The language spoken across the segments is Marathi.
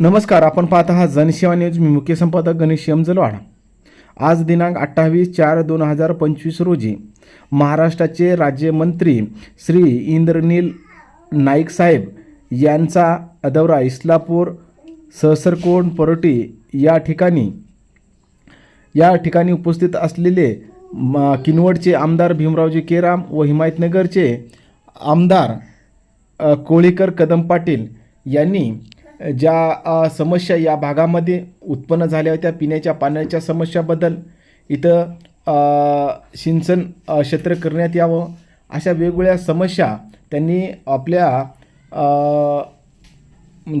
नमस्कार आपण पाहत आहात जनसेवा न्यूज. मी मुख्य संपादक गणेश यमजलवाड. आज दिनांक अठ्ठावीस चार दोन हजार पंचवीस रोजी महाराष्ट्राचे राज्यमंत्री श्री इंद्रनील नाईक साहेब यांचा दौरा इस्लापूर सहसरकोण परोटी या ठिकाणी या ठिकाणी उपस्थित असलेले म- किनवटचे आमदार भीमरावजी केराम व हिमायतनगरचे आमदार कोळीकर कदम पाटील यांनी ज्या समस्या या भागामध्ये उत्पन्न झाल्या होत्या पिण्याच्या पाण्याच्या समस्याबद्दल इथं सिंचन क्षेत्र करण्यात यावं. अशा वेगवेगळ्या समस्या त्यांनी आपल्या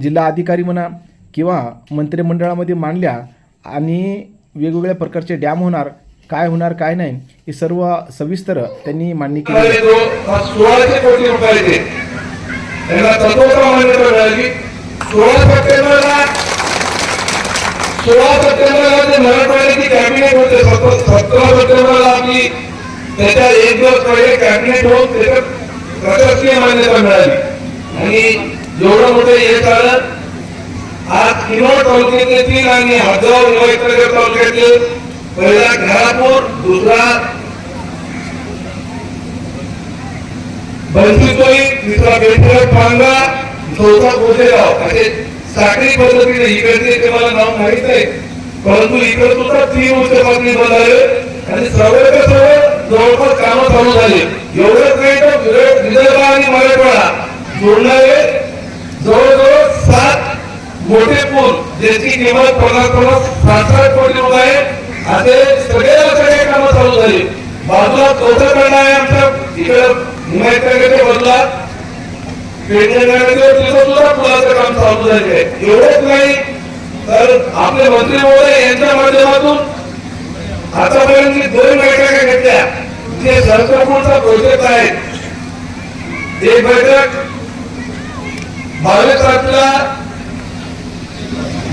जिल्हा अधिकारी म्हणा किंवा मंत्रिमंडळामध्ये मांडल्या आणि वेगवेगळ्या प्रकारचे डॅम होणार काय होणार काय नाही हे सर्व सविस्तर त्यांनी मांडणी केली. सोळा सप्टेंबरला सोळा सप्टेंबरला जे मराठवाड्याची कॅबिनेट होते सतरा सप्टेंबरला आपली त्याच्या एक दिवस पहिले कॅबिनेट होऊन त्याच्यात प्रशासकीय मान्यता मिळाली. आणि जेवढं मोठं हे झालं. आज किनोड तालुक्यातले तीन आणि हदगाव हिमायतनगर तालुक्यातले पहिला घरापूर दुसरा बनसीतोळी तिसरा बेटरट पांगा चौथा गोसेगाव असे साखळी पद्धतीने इकडचे ते मला नाव माहीत आहे. परंतु इकडे सुद्धा तीन वर्ष बातमी झाले आणि सर्वच्या सर्व जवळपास कामं चालू झाली. एवढंच नाही तर विदर्भ विदर्भ आणि मराठवाडा जोडणारे जवळजवळ सात मोठे पूल ज्याची किंमत पन्नास पन्नास सात सात कोटी रुपये असे सगळ्या सगळे कामं चालू झाली. बाजूला चौथा खंड आहे आमच्या इकडं. हिमायतनगरच्या बदला पेडणेनगरच्या सुद्धा पुलाचं काम चालू झाले आहे. एवढंच नाही तर आपले मंत्री महोदय यांच्या माध्यमातून आतापर्यंत दोन बैठका घेतल्या जे सरकारचा प्रोजेक्ट आहे एक बैठक बावीस तारखेला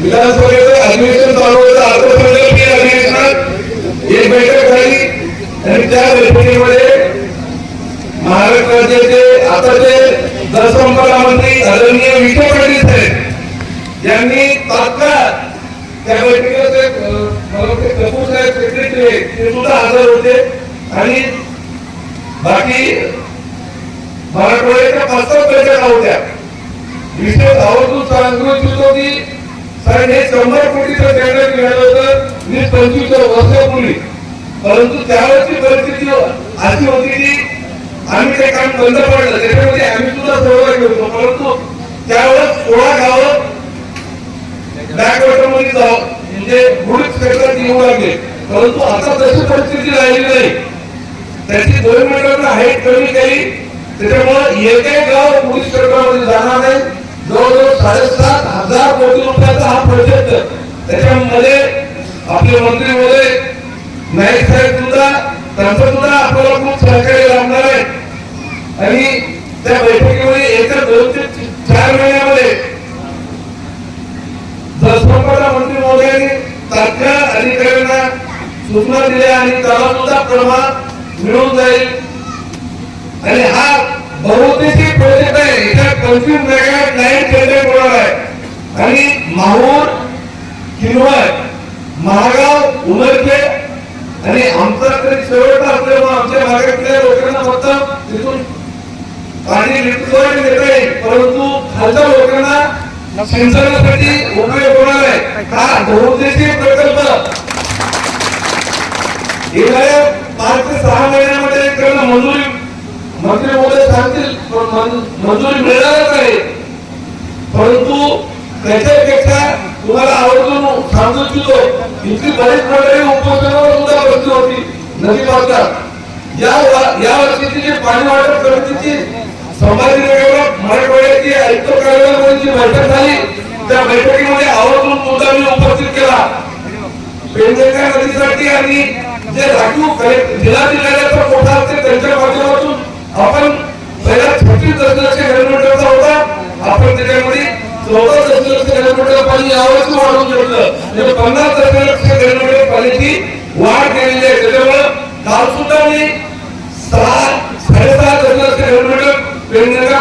विधानसभेचं अधिवेशन चालू होतं अर्थसंकल्पीय अधिवेशनात एक बैठक झाली. आणि त्या बैठकीमध्ये महाराष्ट्राचे जे आताचे जलसंपदा मंत्री आदरणीय विखे पाटील साहेब यांनी तात्काळ त्या बैठकीला ते मला वाटते कपूर साहेब सेक्रेटरी ते सुद्धा हजर होते. आणि बाकी मराठवाड्याच्या पाच सात बैठका होत्या. विशेष आवर्जून सांगू इच्छितो की साहेब हे शंभर कोटीचं टेंडर मिळालं होतं वीस पंचवीस वर्षापूर्वी. परंतु त्यावेळेची परिस्थिती अशी होती की आम्ही ते काम बंद पडलं. त्याच्यामध्ये आम्ही सुद्धा सहभागी होतो. परंतु त्यावेळेस सोळा गावं बॅकवॉटरमध्ये जाऊ म्हणजे बुडीत क्षेत्रात येऊ लागले परंतु आता तशी परिस्थिती राहिली नाही. त्याची दोन मीटरला हाईट कमी केली. त्याच्यामुळं एक एक गाव पोलीस क्षेत्रामध्ये जाणार नाही. जवळजवळ साडेसात हजार कोटी रुपयाचा हा प्रोजेक्ट त्याच्यामध्ये आपले मंत्री महोदय नाईक साहेब सुद्धा त्यांचं सुद्धा आपल्याला खूप सहकार्य आणि त्या बैठकीमध्ये येत्या दोन ते चार महिन्यामध्ये जलसंपदा मंत्री महोदयांनी तात्काळ अधिकाऱ्यांना सूचना दिल्या आणि त्याला सुद्धा प्रमाण मिळून जाईल. आणि हा बहुतेशी प्रोजेक्ट आहे. याच्यात पंचवीस मेगावॅट लाईन जनरेट होणार आहे. आणि माहूर किनवट महागाव उमरखे आणि आमचा तरी शेवट असल्यामुळे आमच्या भागातल्या लोकांना फक्त तिथून पाणी लिफ्टद्वारे देता येईल परंतु खालच्या लोकांना सिंचनासाठी उपयोग होणार आहे. हा बहुउद्देशीय प्रकल्प. येणाऱ्या पाच ते सहा महिन्यामध्ये त्यांना मंजुरी मंत्री महोदय सांगतील पण मंजुरी मिळणारच आहे परंतु त्याच्यापेक्षा तुम्हाला आवर्जून सांगू इच्छितो इतकी बरीच मंडळी उपोषणावर सुद्धा बसली होती नदी पावसात. या या वर्षीची जी पाणी वाटप समितीची संभाजीनगरला मराठवाड्याची आयुक्त कार्यालयामध्ये बैठक झाली. त्या बैठकीमध्ये आवर्जून मुद्दा मी उपस्थित केला. पेंढेकर नदीसाठी आणि जे राखीव जिल्हाधिकाऱ्याचा कोठा असते त्यांच्या माध्यमातून आपण पहिला छत्तीस दशलक्ष होता. आपण त्याच्यामध्ये चौदा दशलक्ष पाणी यावर्षी वाढवून घेतलं. म्हणजे पन्नास दशलक्ष पाण्याची वाढ केलेली आहे त्याच्यामुळे काल सुद्धा मी सहा साडेसहा दशलक्ष किलोमीटर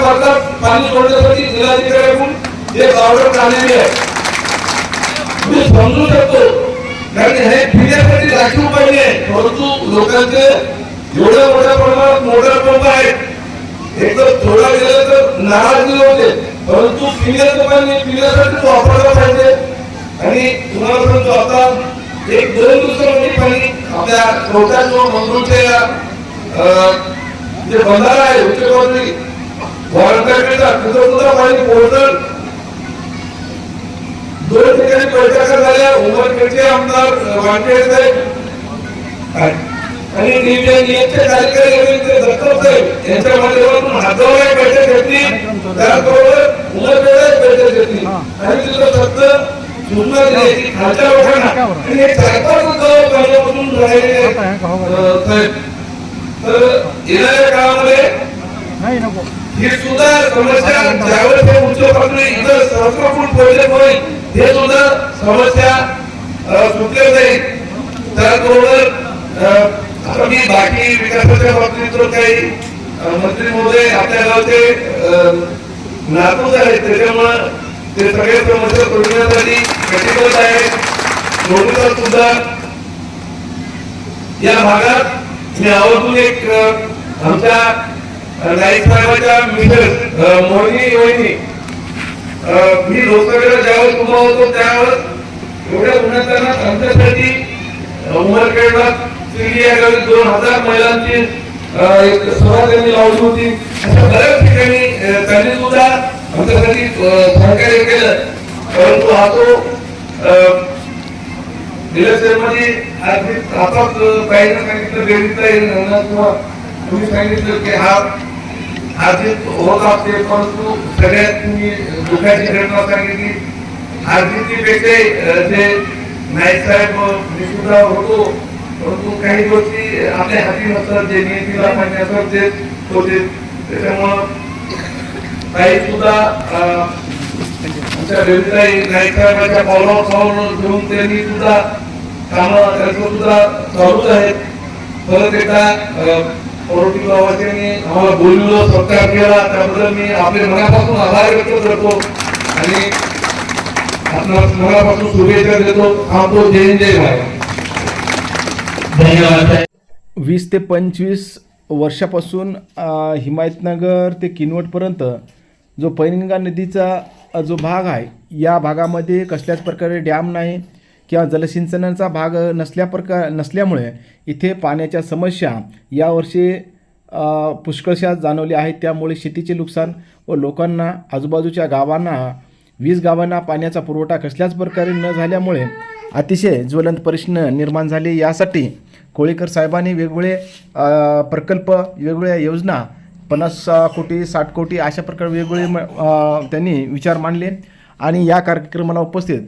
पेंढेकर पाणी सोडण्यासाठी जिल्हाधिकाऱ्याकडून जे ऑर्डर काढलेली आहे मी समजू शकतो. कारण हे पिण्यासाठी राखीव पाहिजे परंतु लोकांचे एवढ्या मोठ्या प्रमाणात मोठ्या पंप आहेत. एक तर थोडा गेलं तर नाराजगी होते. परंतु पिण्याचं पाणी पिण्यासाठी वापरलं पाहिजे. आणि तुम्हाला सांगतो आता एक दोन दिवसामध्ये पाणी आपल्या कोकण मंगळूरच्या जे बंधारा आहे उच्च वारंवारकरता तिथं सुद्धा पाणी पोहोचल दोन ठिकाणी बैठका झाल्या उमरखेडचे आमदार साहेब आणि नियमचे कार्यकारी अभियंते दत्तक साहेब यांच्या माध्यमातून हातावर एक बैठक घेतली. त्याचबरोबर उमरखेडला एक बैठक घेतली. आणि तिथं फक्त सूचना दिली. की खालच्या लोकांना आणि हे चार पाच गाव पहिल्यापासून राहिलेले आहेत, अं, साहेब. तर येणाऱ्या काळामध्ये नाही नको. हे सुद्धा समस्या ज्यावेळेस हे उच्च पातळी इथं सहस्रफूट प्रोजेक्ट होईल हे सुद्धा समस्या सुटले जाईल त्याचबरोबर अ, आता मी बाकी विकासाच्या बाबतीत तर काही मंत्री महोदय आपल्या गावचे नातूच आहेत त्याच्यामुळं ते सगळे समस्या सोडवण्यासाठी कटिबद्ध आहेत. नोटीसा सुद्धा या भागात मी आवर्जून एक आमच्या नाईक साहेबांच्या मिसेस मोहिनी वहिनी मी लोकसभेला ज्यावेळेस उभा होतो त्यावेळेस एवढ्या उन्हातानात आमच्यासाठी उमरखेडला सिंधी या गावी दोन हजार महिलांची एक सभा त्यांनी लावली होती. अशा बऱ्याच ठिकाणी त्यांनी सुद्धा आमच्यासाठी सहकार्य केलं. परंतु हा तो अ, मध्ये आर्थिक आताच काही सांगितलं बेरीजला येईल नवना किंवा तुम्ही सांगितलं की हा आर्थिक होत असते परंतु सगळ्यात तुम्ही दुःखाची घटना सांगितली. आर्थिकपेक्षा जे नाईक साहेब मी सुद्धा होतो परंतु काही गोष्टी आपल्या हाती नसतात जे नियतीला मान्य असतात ते होते त्याच्यामुळं काही सुद्धा आमच्या बेबीताई नाईक साहेबांच्या पावलावर पाऊल घेऊन त्यांनी सुद्धा कामं त्यांचं सुद्धा चालूच आहेत. परत एकदा आम्हाला बोलवलं सत्कार केला. त्याबद्दल मी आपले मनापासून आभार व्यक्त करतो आणि आपणास मनापासून शुभेच्छा देतो. थांबतो जय जय भारत. धन्यवाद. वीस ते पंचवीस वर्षापासून हिमायतनगर ते किनवटपर्यंत जो पैनगंगा नदीचा जो भाग आहे या भागामध्ये कसल्याच प्रकारे डॅम नाही. किंवा जलसिंचनाचा भाग नसल्या प्रकार नसल्यामुळे इथे पाण्याच्या समस्या यावर्षी पुष्कळशा जाणवल्या आहेत. त्यामुळे शेतीचे नुकसान व लोकांना आजूबाजूच्या गावांना वीज गावांना पाण्याचा पुरवठा कसल्याच प्रकारे न झाल्यामुळे अतिशय ज्वलंत प्रश्न निर्माण झाले. यासाठी कोळीकर साहेबांनी वेगवेगळे प्रकल्प वेगवेगळ्या योजना पन्नास कोटी साठ कोटी अशा प्रकारे वेगवेगळे म- त्यांनी विचार मांडले. आणि या कार्यक्रमाला उपस्थित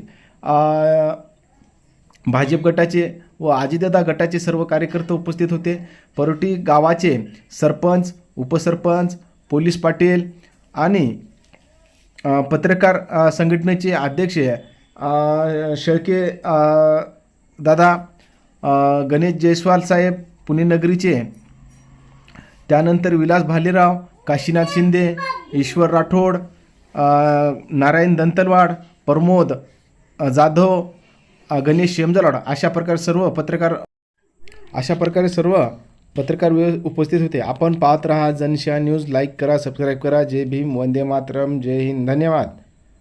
भाजप गटाचे व आजीदादा गटाचे सर्व कार्यकर्ते उपस्थित होते. परोटी गावाचे सरपंच उपसरपंच पोलीस पाटील आणि पत्रकार संघटनेचे अध्यक्ष शेळके दादा गणेश जयस्वाल साहेब पुणे नगरीचे. त्यानंतर विलास भालेराव काशीनाथ शिंदे ईश्वर राठोड नारायण दंतलवाड प्रमोद जाधव गणेश शेमजलाड अशा प्रकारे सर्व पत्रकार अशा प्रकारे सर्व पत्रकार उपस्थित होते. आपण पाहत राहा जनशा न्यूज. लाईक करा सबस्क्राईब करा. जय भीम. वंदे मातरम. जय हिंद. धन्यवाद.